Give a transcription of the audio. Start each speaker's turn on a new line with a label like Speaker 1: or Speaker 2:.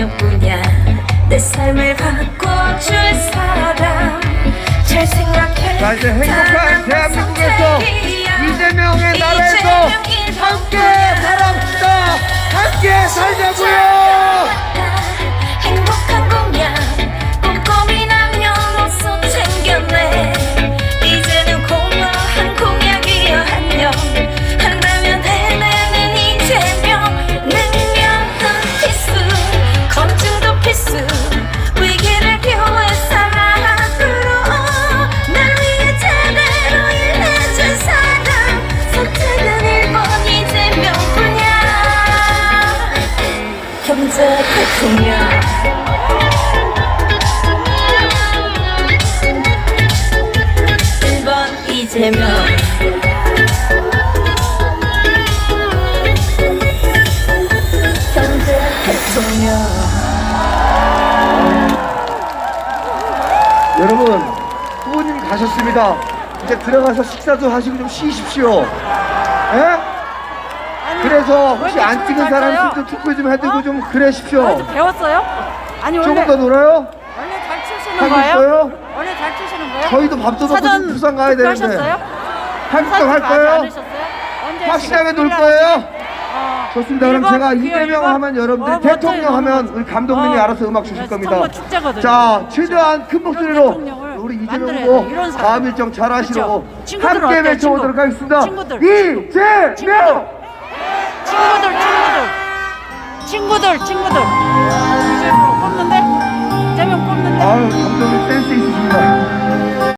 Speaker 1: 누구냐 내 삶을 바꿔줄 사람. 잘 생각해.
Speaker 2: 자 이제 행복한
Speaker 1: 1번 이재명.
Speaker 2: 여러분 후보님이 가셨습니다. 이제 들어가서 식사도 하시고 좀 쉬십시오. 예? 그래서 혹시 안 찍은 사람 좀 투표 좀 해두고 좀 그러십시오
Speaker 3: 어디서 배웠어요? 아니 원래
Speaker 2: 조금 더 놀아요?
Speaker 3: 원래 잘 치시는
Speaker 2: 하고
Speaker 3: 거예요?
Speaker 2: 있어요?
Speaker 3: 원래 잘 치시는 거예요?
Speaker 2: 저희도 밥도 먹고
Speaker 3: 사전
Speaker 2: 좀 부산 가야 되는데
Speaker 3: 투표하셨어요?
Speaker 2: 한국
Speaker 3: 사전
Speaker 2: 할 거예요?
Speaker 3: 하셨어요?
Speaker 2: 확실하게 놀? 거예요?
Speaker 3: 어,
Speaker 2: 좋습니다. 그럼
Speaker 3: 일본
Speaker 2: 제가 이재명
Speaker 3: 일본?
Speaker 2: 하면 여러분들
Speaker 3: 어,
Speaker 2: 대통령 하면. 우리 감독님이
Speaker 3: 어.
Speaker 2: 알아서 음악 주실
Speaker 3: 네,
Speaker 2: 겁니다.
Speaker 3: 축제거든요.
Speaker 2: 자, 최대한 큰 목소리로 우리 이재명
Speaker 3: 만들어야
Speaker 2: 후보
Speaker 3: 돼, 이런 사람.
Speaker 2: 다음 일정 잘 하시라고
Speaker 3: 그쵸?
Speaker 2: 함께
Speaker 3: 어때요,
Speaker 2: 외쳐보도록? 하겠습니다.
Speaker 3: 친구들.
Speaker 2: 이재명!
Speaker 3: 친구들 친구들. 친구들 친구들